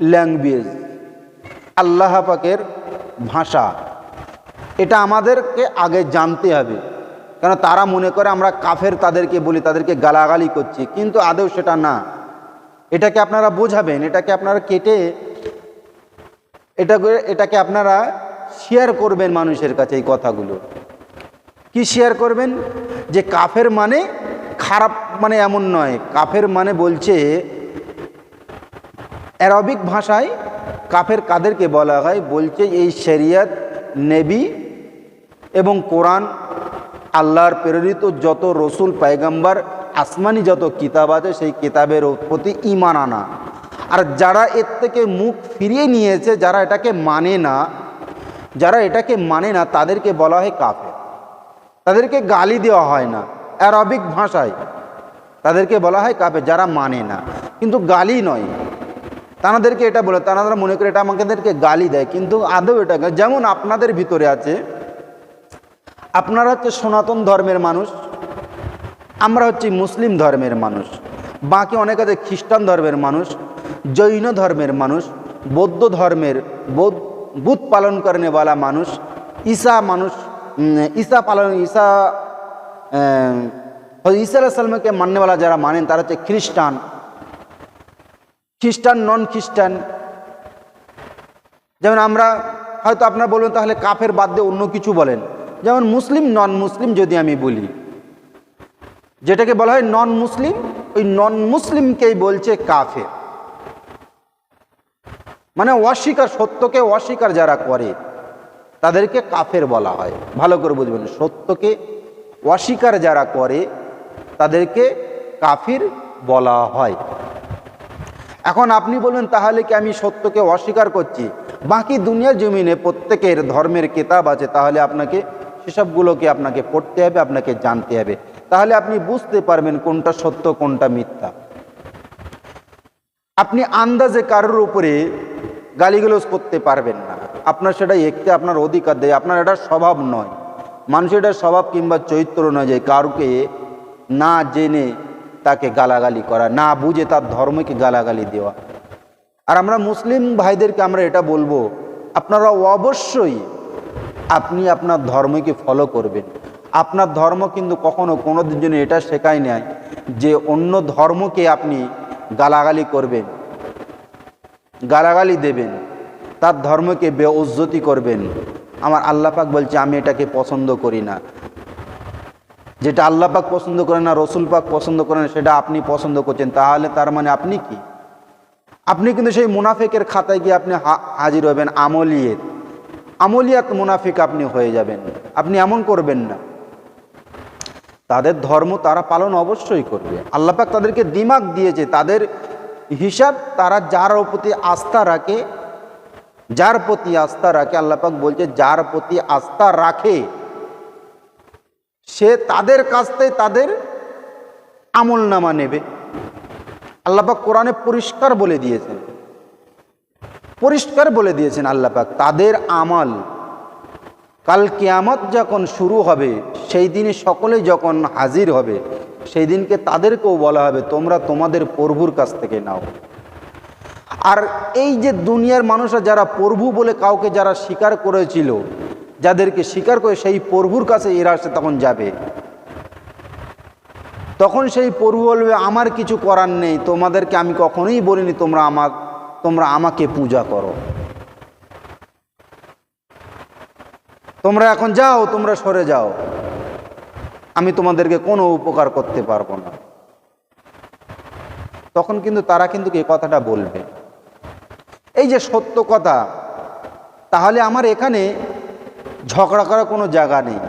Language আল্লাহ পাকের ভাষা। এটা আমাদেরকে আগে জানতে হবে। কেন তারা মনে করে আমরা কাফের তাদেরকে বলি, তাদেরকে গালাগালি করছি। কিন্তু আদৌ সেটা না। এটাকে আপনারা বোঝাবেন, এটাকে আপনারা কেটে এটাকে এটাকে আপনারা শেয়ার করবেন মানুষের কাছে এই কথাগুলো। কি শেয়ার করবেন? যে কাফের মানে খারাপ মানে এমন নয়। কাফের মানে বলছে অ্যারবিক ভাষায় কাফের কাদেরকে বলা হয়, বলছে এই শরিয়ত নেবি এবং কোরআন আল্লাহর প্রেরিত যত রসুল, পায়গাম্বার, আসমানি যত কিতাব আছে, সেই কিতাবের প্রতি ইমান আনা। আর যারা এর থেকে মুখ ফিরিয়ে নিয়েছে, যারা এটাকে মানে না, যারা এটাকে মানে না, তাদেরকে বলা হয় কাফের। তাদেরকে গালি দেওয়া হয় না, অ্যারবিক ভাষায়। তাদেরকে বলা হয় কাফের, যারা মানে না। কিন্তু গালি নয়। তানাদেরকে এটা বলে তারা মনে করে এটা আমাদেরকে গালি দেয় কিন্তু আদৌ এটা যেমন আপনাদের ভিতরে আছে আপনারা হচ্ছে সনাতন ধর্মের মানুষ আমরা হচ্ছি মুসলিম ধর্মের মানুষ বাকি অনেক আছে খ্রিস্টান ধর্মের মানুষ জৈন ধর্মের মানুষ বৌদ্ধ ধর্মের বৌদ্ধ বুধ পালন করেনেওয়ালা মানুষ ঈসা মানুষ ঈসা পালন ঈসা আহ, ঈসা আলাইসাল্লামকে মাননেওয়ালা যারা মানেন তারা হচ্ছে খ্রিস্টান। খ্রিস্টান নন খ্রিস্টান যেমন আমরা হয়তো আপনারা বলবেন তাহলে কাফের বাদ দিয়ে অন্য কিছু বলেন। যেমন মুসলিম নন মুসলিম যদি আমি বলি, যেটাকে বলা হয় নন মুসলিম ওই নন মুসলিমকেই বলছে কাফের। মানে অস্বীকার, সত্যকে অস্বীকার যারা করে, তাদেরকে কাফের বলা হয়। ভালো করে বুঝবেন, সত্যকে অস্বীকার যারা করে, তাদেরকে কাফির বলা হয়। এখন আপনি বলবেন তাহলে কি আমি সত্যকে অস্বীকার করছি? বাকি দুনিয়ার জমিনে প্রত্যেকের ধর্মের কেতাব আছে, তাহলে আপনাকে সেসবগুলোকে আপনাকে পড়তে হবে, আপনাকে জানতে হবে? তাহলে আপনি বুঝতে পারবেন কোনটা সত্য, কোনটা মিথ্যা। আপনি আন্দাজে কারোর উপরে গালিগালোজ করতে পারবেন না। আপনার সেটা একতে আপনার অধিকার দেয়, আপনার এটা স্বভাব নয়। মানুষের এটা স্বভাব কিংবা চরিত্র নয় যে কারুকে না জেনে তাকে গালাগালি করা, না বুঝে তার ধর্মকে গালাগালি দেওয়া। আর আমরা মুসলিম ভাইদেরকে আমরা এটা বলব, আপনারা অবশ্যই আপনি আপনার ধর্মকে ফলো করবেন। আপনার ধর্ম কিন্তু কখনো কোনো দিন জন্য এটা শেখায় নাই যে অন্য ধর্মকে আপনি গালাগালি করবেন, গালাগালি দেবেন, তার ধর্মকে বেউজ্জতি করবেন। আমার আল্লাহ পাক বলছে, আমি এটাকে পছন্দ করি না। যেটা আল্লাহ পাক পছন্দ করেন না, রসুল পাক পছন্দ করেন সেটা আপনি পছন্দ করছেন, তাহলে তার মানে আপনি কি? আপনি কিন্তু সেই মুনাফিকের খাতায় গিয়ে আপনি হাজির হবেন, আমলিয়েত। আমলিয়াত মুনাফিক আপনি হয়ে যাবেন, আপনি এমন করবেন না। তাদের ধর্ম তারা পালন অবশ্যই করবে। আল্লাহ পাক তাদেরকে দিমাগ দিয়েছে, তাদের হিসাব তারা যার প্রতি আস্থা রাখে, যার প্রতি আস্থা রাখে, আল্লাহ পাক বলছে, যার প্রতি আস্থা রাখে সে তাদের কাছ থেকে তাদের আমল নামা নেবে। আল্লাপাক কোরআনে পরিষ্কার বলে দিয়েছেন। পরিষ্কার বলে দিয়েছেন আল্লাপাক, তাদের আমল কাল কিয়ামত যখন শুরু হবে, সেই দিনে সকলে যখন হাজির হবে, সেই দিনকে তাদেরকেও বলা হবে, তোমরা তোমাদের প্রভুর কাছ থেকে নাও। আর এই যে দুনিয়ার মানুষরা যারা প্রভু বলে কাউকে যারা স্বীকার করেছিল যাদেরকে স্বীকার করে সেই প্রভুর কাছে এরা তখন যাবে। তখন সেই প্রভু বলবে, আমার কিছু করার নেই, তোমাদেরকে আমি কখনোই বলিনি, তোমরা আমার তোমরা আমাকে পূজা করো। তোমরা এখন যাও, তোমরা সরে যাও। আমি তোমাদেরকে কোনো উপকার করতে পারব না। তখন কিন্তু তারা কিন্তু এই কথাটা বলবে। এই যে সত্য কথা, তাহলে আমার এখানে ঝগড়া করার কোনো জায়গা নেই।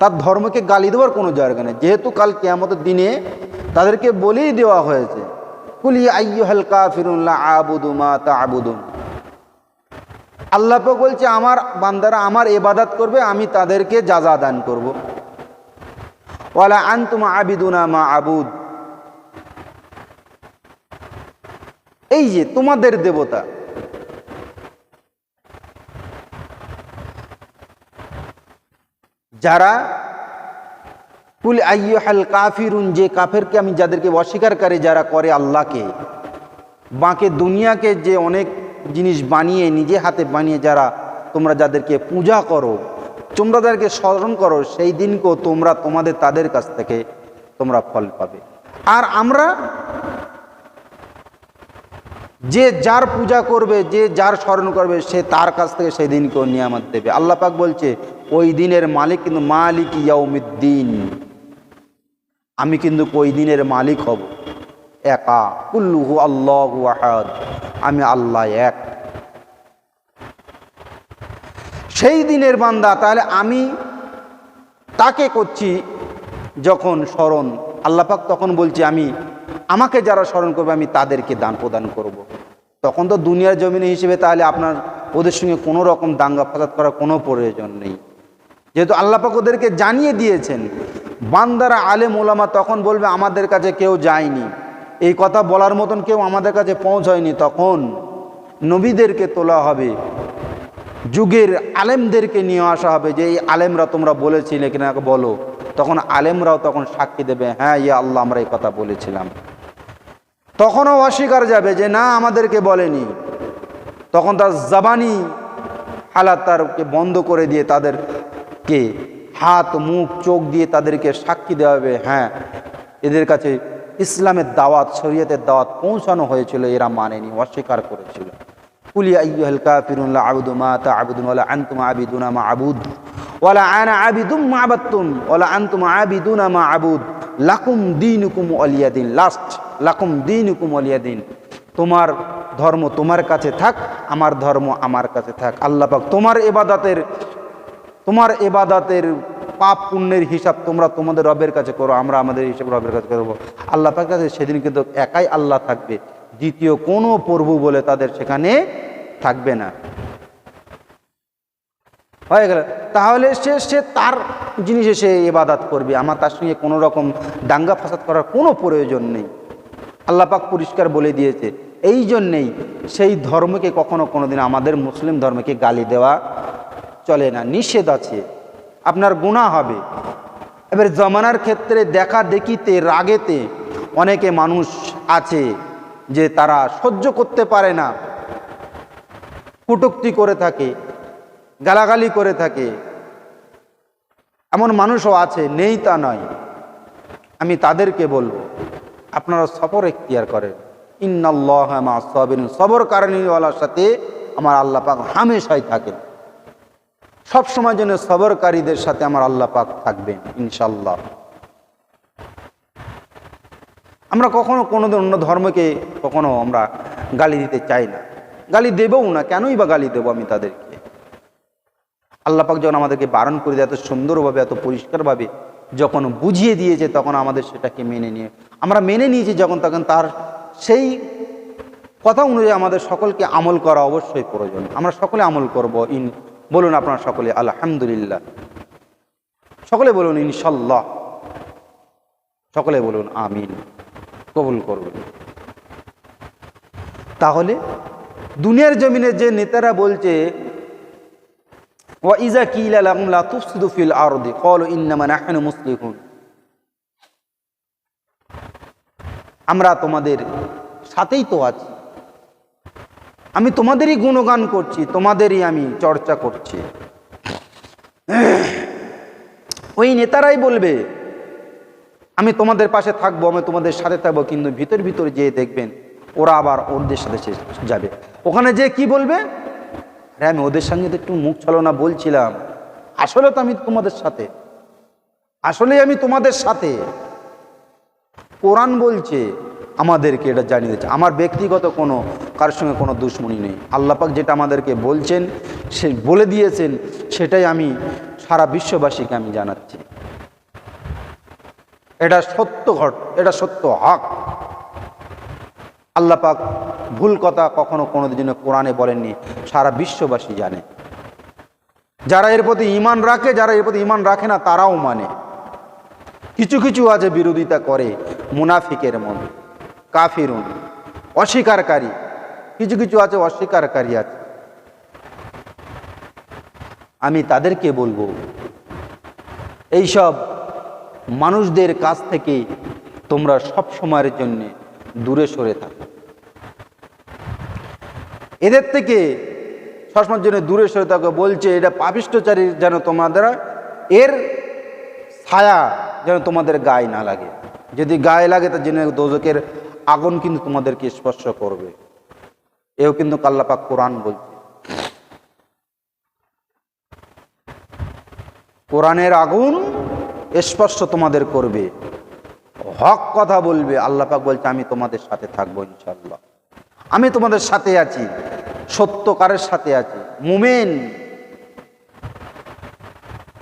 তার ধর্মকে গালি দেওয়ার কোনো জায়গা নেই। যেহেতু কাল কেয়ামতের দিনে তাদেরকে বলেই দেওয়া হয়েছে, কুলি আইয়ুহাল কাফিরুল্লাহ আবুদু মা তা আবুদুন আল্লাহ বলছে, আমার বান্দারা আমার এবাদাত করবে, আমি তাদেরকে যাজা দান করব। ওয়ালা আনতুম আবিদুনা মা আবুদ। এই যে তোমাদের দেবতা যারা, কুল আইয়ুহাল কাফিরুন যে কাফেরকে আমি যাদেরকে অস্বীকার করে, যারা করে আল্লাহকে, বাঁকে দুনিয়াকে যে অনেক জিনিস বানিয়ে, নিজে হাতে বানিয়ে যারা, তোমরা যাদেরকে পূজা করো, তোমরা যাদেরকে স্মরণ করো, সেই দিনকেও তোমরা তোমাদের তাদের কাছ থেকে তোমরা ফল পাবে। আর আমরা যে যার পূজা করবে, যে যার স্মরণ করবে, সে তার কাছ থেকে সেই দিনকেও নিয়ামত দেবে। আল্লাহ পাক বলছে, ওই দিনের মালিক কিন্তু মালিক ইয়াউমিদ্দিন। আমি কিন্তু ওই দিনের মালিক হব। একা, কুল্লুহু আল্লাহ আহাদ। আমি আল্লাহ এক। সেই দিনের বান্দা, তাহলে আমি তাকে করছি যখন স্মরণ। আল্লাপাক তখন বলছি, আমি আমাকে যারা স্মরণ করবে, আমি তাদেরকে দান প্রদান করব। তখন তো দুনিয়ার জমিনে হিসেবে তাহলে আপনার, ওদের সঙ্গে কোনো রকম দাঙ্গা ফাসাদ করার কোনো প্রয়োজন নেই। যেহেতু আল্লাপাক ওদেরকে জানিয়ে দিয়েছেন, বান্দারা আলেম ওলামা তখন বলবে, আমাদের কাছে কেউ যায়নি। এই কথা বলার মতন কেউ আমাদের কাছে পৌঁছয়নি। তখন নবীদেরকে তোলা হবে, যুগের আলেমদেরকে নিয়ে আসা হবে, যে এই আলেমরা তোমরা বলেছিলে কিনা বলো। তখন আলেমরাও তখন সাক্ষী দেবে হ্যাঁ ইয়া আল্লাহ, আমরা এই কথা বলেছিলাম। তখনও অস্বীকার যাবে যে না, আমাদেরকে বলেনি। তখন তার জাবানি হালাত তারকে বন্ধ করে দিয়ে তাদেরকে হাত, মুখ, চোখ দিয়ে তাদেরকে সাক্ষী দেওয়া হবে। হ্যাঁ এদের কাছে ইসলামের দাওয়াত, শরীয়তের দাওয়াত পৌঁছানো হয়েছিল, এরা মানেনি, অস্বীকার করেছিল। কুলিয়া আবুদু আবিদুম আবুদ লাকুম লাস্ট। লাকুম দীনুকুম দিন। তোমার ধর্ম তোমার কাছে থাক, আমার ধর্ম আমার কাছে থাক। আল্লাহ পাক তোমার এবাদাতের তোমার এবাদাতের পাপ পুণ্যের হিসাব তোমরা তোমাদের রবের কাছে করো, আমরা আমাদের হিসাব রবের কাছে করব। আল্লাহ কাছে সেদিন কিন্তু একাই আল্লাহ থাকবে, দ্বিতীয় কোনো প্রভু বলে তাদের সেখানে থাকবে না। হয়ে গেল। তাহলে সে সে তার জিনিসে সে এবাদাত করবে। আমার তার সঙ্গে কোনো রকম দাঙ্গা ফাসাদ করার কোনো প্রয়োজন নেই। আল্লাহ পাক পরিষ্কার বলে দিয়েছে। এই জন্যেই সেই ধর্মকে কখনো কোনো দিন আমাদের মুসলিম ধর্মকে গালি দেওয়া চলে না। নিষেধ আছে। আপনার গুণা হবে। এবার জমানার ক্ষেত্রে দেখা দেখিতে, রাগেতে অনেকে মানুষ আছে যে তারা সহ্য করতে পারে না। কুটুক্তি করে থাকে, গালাগালি করে থাকে। এমন মানুষও আছে, নেই তা নয়। আমি তাদেরকে বলব আপনারা সফর এখতিয়ার করেন। ইন্নাল্লাহ সবর কারণীওয়ালার সাথে আমার আল্লাহ পাক হামেশাই থাকেন। সব সময় যেন সবরকারীদের সাথে আমার আল্লাহ পাক থাকবেন ইনশাল্লাহ আমরা কখনো কোনো অন্য ধর্মকে কখনো আমরা গালি দিতে চাই না। গালি দেবও না, কেনই বা গালি দেবো আমি তাদেরকে? আল্লাহ পাক যখন আমাদেরকে বারণ করে দেয়, এত সুন্দরভাবে, এত পরিষ্কারভাবে যখন বুঝিয়ে দিয়েছে, তখন আমাদের সেটাকে মেনে নিয়ে। আমরা মেনে নিয়েছি যখন, তখন তার সেই কথা অনুযায়ী আমাদের সকলকে আমল করা অবশ্যই প্রয়োজন। আমরা সকলে আমল করব। ইন বলুন আপনারা সকলে, আলহামদুলিল্লাহ। সকলে বলুন, ইনশাল্লাহ। সকলে বলুন, আমিন। কবুল করবেন। তাহলে, দুনিয়ার জমিনে যে নেতারা বলছে ওয়া আমরা তোমাদের সাথেই তো আছি। আমি তোমাদেরই গুণগান করছি, তোমাদেরই আমি চর্চা করছি। ওই নেতারাই বলবে, আমি তোমাদের পাশে থাকব, আমি তোমাদের সাথে থাকব, কিন্তু ভিতর ভিতর যেয়ে দেখবেন, ওরা আবার ওদের সাথে যাবে। ওখানে যে কি বলবে? হ্যাঁ আমি ওদের সঙ্গে তো একটু মুখ ছলনা বলছিলাম। আসলে তো আমি তোমাদের সাথে। আসলে আমি তোমাদের সাথে। কোরআন বলছে, আমাদেরকে এটা জানিয়ে দিচ্ছে আমার ব্যক্তিগত কোনো, কারোর সঙ্গে কোনো দুশ্মনী নেই। আল্লাপাক যেটা আমাদেরকে বলছেন, সে বলে দিয়েছেন, সেটাই আমি সারা বিশ্ববাসীকে আমি জানাচ্ছি। এটা সত্য ঘট, এটা সত্য হক। আল্লাপাক ভুল কথা কখনো কোনো দিন কোরআনে বলেননি, সারা বিশ্ববাসী জানে। যারা এর প্রতি ইমান রাখে, যারা এর প্রতি ইমান রাখে না, তারাও মানে। কিছু কিছু আছে বিরোধিতা করে, মুনাফিকের মন, কাফিরুন অস্বীকারী কিছু কিছু আছে অস্বীকারী আছে। আমি তাদেরকে বলব, এইসব মানুষদের কাছ থেকে তোমরা সব সময়ের জন্যে দূরে সরে থাকো। এদের থেকে সবসময়ের জন্য দূরে সরে তাকে বলছে, এটা পাপিষ্টচারী যেন তোমাদের এর ছায়া যেন তোমাদের গায়ে না লাগে। যদি গায়ে লাগে তা জেনে দোজকের আগুন কিন্তু তোমাদেরকে স্পর্শ করবে। এও কিন্তু কাল্লাপাক কোরআন বলছে। কোরআনের আগুন স্পর্শ তোমাদের করবে। হক কথা বলবে আল্লাহ পাক বলছে, আমি তোমাদের সাথে থাকব ইনশাল্লাহ আমি তোমাদের সাথে আছি সত্যকারের সাথে আছি। মোমেন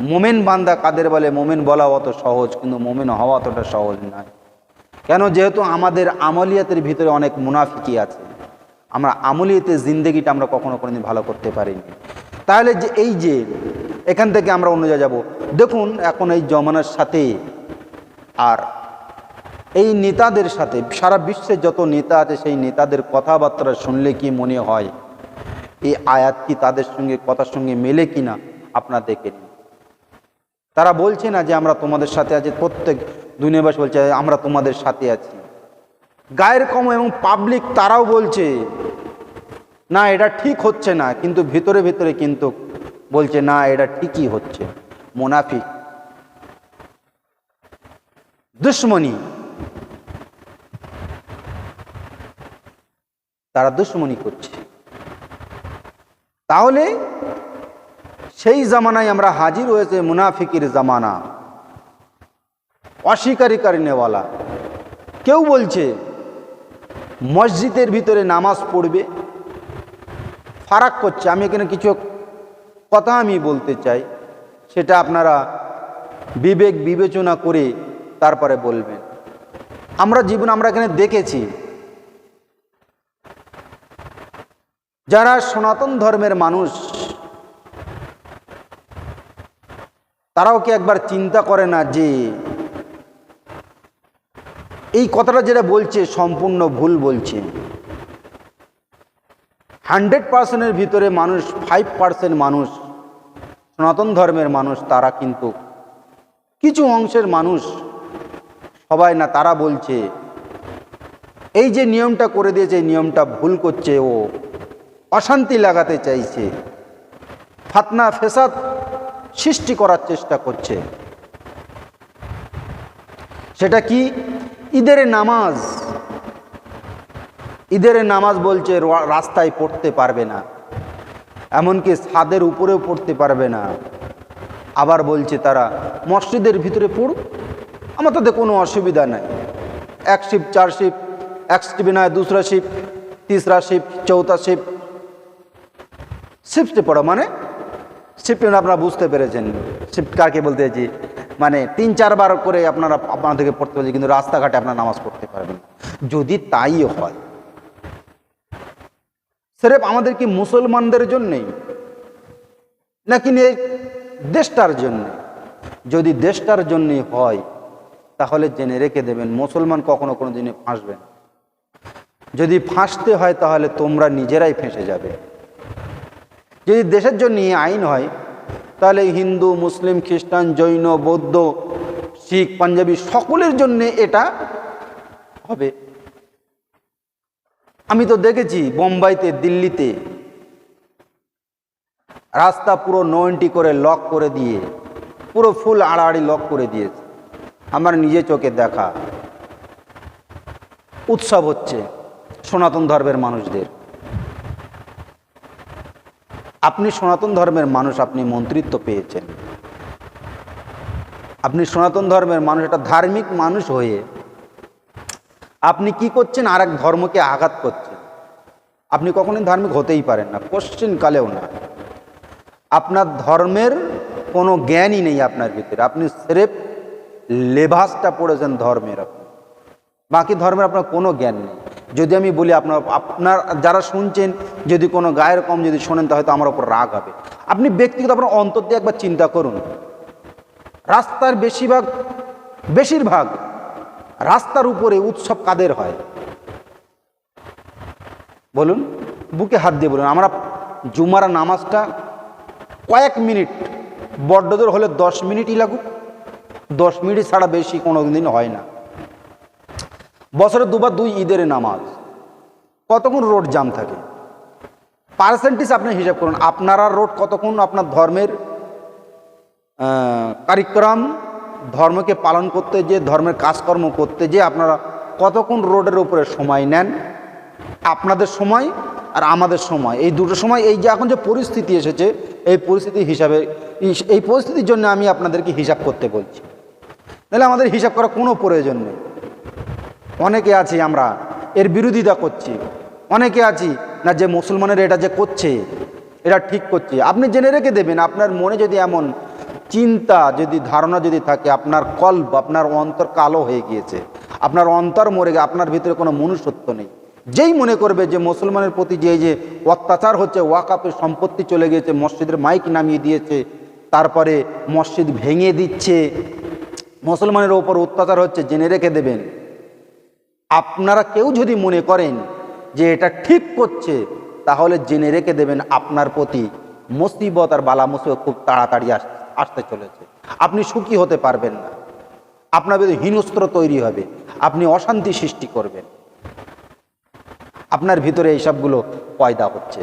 মোমেন বান্দা কাদের বলে? মোমেন বলা অত সহজ, কিন্তু মোমেন হওয়া অতটা সহজ নয়। কেন? যেহেতু আমাদের আমলিয়াতের ভিতরে অনেক মুনাফিকি আছে। আমরা আমলিয়াতে জিন্দগিটা আমরা কখনো কোনোদিন ভালো করতে পারিনি। তাহলে যে এই যে, এখান থেকে আমরা অন্য জায়গায় যাব। দেখুন, এখন এই জমানার সাথে আর এই নেতাদের সাথে, সারা বিশ্বের যত নেতা আছে সেই নেতাদের কথাবার্তা শুনলে কি মনে হয়? এই আয়াত কি তাদের সঙ্গে, কথার সঙ্গে মেলে কিনা? আপনার দেখে তারা বলছে না যে আমরা তোমাদের সাথে আছি, প্রত্যেক দুনিয়াবাসী বলছে, আমরা তোমাদের সাথে আছি। গায়ের কম এবং পাবলিক তারাও বলছে, না, এটা ঠিক হচ্ছে না, কিন্তু ভিতরে ভিতরে কিন্তু বলছে, না, এটা ঠিকই হচ্ছে। মোনাফিক, দুশ্মনী তারা দুশ্মনী করছে। তাহলে সেই জামানায় আমরা হাজির হয়েছে মুনাফিকির জামানা। অস্বীকারী নেওয়ালা। কেউ বলছে, মসজিদের ভিতরে নামাজ পড়বে, ফারাক করছে। আমি এখানে কিছু কথা আমি বলতে চাই, সেটা আপনারা বিবেক বিবেচনা করে তারপরে বলবেন। আমরা জীবন আমরা এখানে দেখেছি যারা সনাতন ধর্মের মানুষ, তারাও কি একবার চিন্তা করে না যে এই কথাটা যেটা বলছে সম্পূর্ণ ভুল বলছে? হান্ড্রেড পার্সেন্টের ভিতরে মানুষ, ফাইভ পার্সেন্ট মানুষ, সনাতন ধর্মের মানুষ, তারা কিন্তু কিছু অংশের মানুষ, সবাই না, তারা বলছে, এই যে নিয়মটা করে দিয়েছে, এই নিয়মটা ভুল করছে ও। অশান্তি লাগাতে চাইছে। ফাতনা, ফেসাদ সৃষ্টি করার চেষ্টা করছে। সেটা কি? ঈদের নামাজ। ঈদের নামাজ বলছে রাস্তায় পড়তে পারবে না। এমনকি ছাদের উপরেও পড়তে পারবে না। আবার বলছে তারা, মসজিদের ভিতরে পড়ুক। আমার তাতে কোনো অসুবিধা নাই। এক শিপ চার শিপ এক শিপে নয় দুসরা শিপ তিসরা শিপ চৌথা শিপ শিফটে পড়ো মানে শিফট আপনারা বুঝতে পেরেছেন। শিফট কাকে বলতে চাইছি? মানে তিন, চারবার করে আপনারা আপনাদেরকে পড়তে বলছে কিন্তু রাস্তাঘাটে আপনারা নামাজ পড়তে পারবেন। যদি তাই হয়, সেরেফ আমাদের কি মুসলমানদের জন্যেই? নাকি দেশটার জন্য? যদি দেশটার জন্যই হয়, তাহলে জেনে রেখে দেবেন, মুসলমান কখনো কোনো দিনে ফাঁসবে না। যদি ফাঁসতে হয়, তাহলে তোমরা নিজেরাই ফেঁসে যাবে। যদি দেশের জন্য আইন হয়, তাহলে হিন্দু, মুসলিম, খ্রিস্টান, জৈন, বৌদ্ধ, শিখ, পাঞ্জাবি সকলের জন্য এটা হবে। আমি তো দেখেছি বোম্বাইতে, দিল্লিতে রাস্তা পুরো নয়নটি করে লক করে দিয়ে, পুরো ফুল আড়াআড়ি লক করে দিয়েছে। আমার নিজে চোখে দেখা। উৎসব হচ্ছে সনাতন ধর্মের মানুষদের। আপনি সনাতন ধর্মের মানুষ, আপনি মন্ত্রিত্ব পেয়েছেন। আপনি সনাতন ধর্মের মানুষ, একটা ধার্মিক মানুষ হয়ে আপনি কি করছেন? আর এক ধর্মকে আঘাত করছেন। আপনি কখনোই ধার্মিক হতেই পারেন না। কোশ্চিন কালেও না। আপনার ধর্মের কোনো জ্ঞানই নেই আপনার ভিতরে। আপনি স্রেফ লেভাসটা পড়েছেন ধর্মের আপনি বাকি ধর্মের আপনার কোনো জ্ঞান নেই। যদি আমি বলি আপনার আপনার, যারা শুনছেন, যদি কোনো গায়ের কম যদি শোনেন তো আমার ওপর রাগ হবে। আপনি ব্যক্তিগত আপনার অন্তর দিয়ে একবার চিন্তা করুন। রাস্তার বেশিরভাগ বেশিরভাগ রাস্তার উপরে উৎসব কাদের হয়? বলুন, বুকে হাত দিয়ে বলুন। আমরা জুমারা নামাজটা কয়েক মিনিট, বড্ডদর হলে দশ মিনিটই লাগুক। দশ মিনিট ছাড়া বেশি কোনো দিন হয় না। বছরে দুবার দুই ঈদের নামাজ। কতক্ষণ রোড জাম থাকে? পার্সেন্টেজ আপনি হিসাব করুন। আপনারা রোড কতক্ষণ আপনার ধর্মের কারিক্রম, ধর্মকে পালন করতে যে, ধর্মের কাজকর্ম করতে যে, আপনারা কতক্ষণ রোডের উপরে সময় নেন? আপনাদের সময় আর আমাদের সময়। এই দুটো সময়, এই যে এখন যে পরিস্থিতি এসেছে, এই পরিস্থিতি হিসাবে, এই- পরিস্থিতির জন্য আমি আপনাদেরকে হিসাব করতে বলছি। নাহলে আমাদের হিসাব করার কোনো প্রয়োজন নেই। অনেকে আছি আমরা, এর বিরোধিতা করছি। অনেকে আছি না যে মুসলমানের এটা যে করছে, এটা ঠিক করছে। আপনি জেনে রেখে দেবেন, আপনার মনে যদি এমন চিন্তা, যদি ধারণা যদি থাকে, আপনার কল্প, আপনার অন্তর কালো হয়ে গিয়েছে, আপনার অন্তর মরে গে আপনার ভিতরে কোনো মনুষ্যত্ব নেই। যেই মনে করবে যে মুসলমানের প্রতি যে যে অত্যাচার হচ্ছে ওয়াকাপের সম্পত্তি চলে গিয়েছে, মসজিদের মাইক নামিয়ে দিয়েছে, তারপরে মসজিদ ভেঙে দিচ্ছে, মুসলমানের ওপর অত্যাচার হচ্ছে, জেনে রেখে দেবেন। আপনারা কেউ যদি মনে করেন যে এটা ঠিক করছে, তাহলে জেনে রেখে দেবেন আপনার প্রতি মুসিবত আর বালা মুসিবত খুব তাড়াতাড়ি আসতে চলেছে। আপনি সুখী হতে পারবেন না। আপনার ভিতরে হীনস্ত্র তৈরি হবে। আপনি অশান্তি সৃষ্টি করবেন। আপনার ভিতরে এইসবগুলো পয়দা হচ্ছে।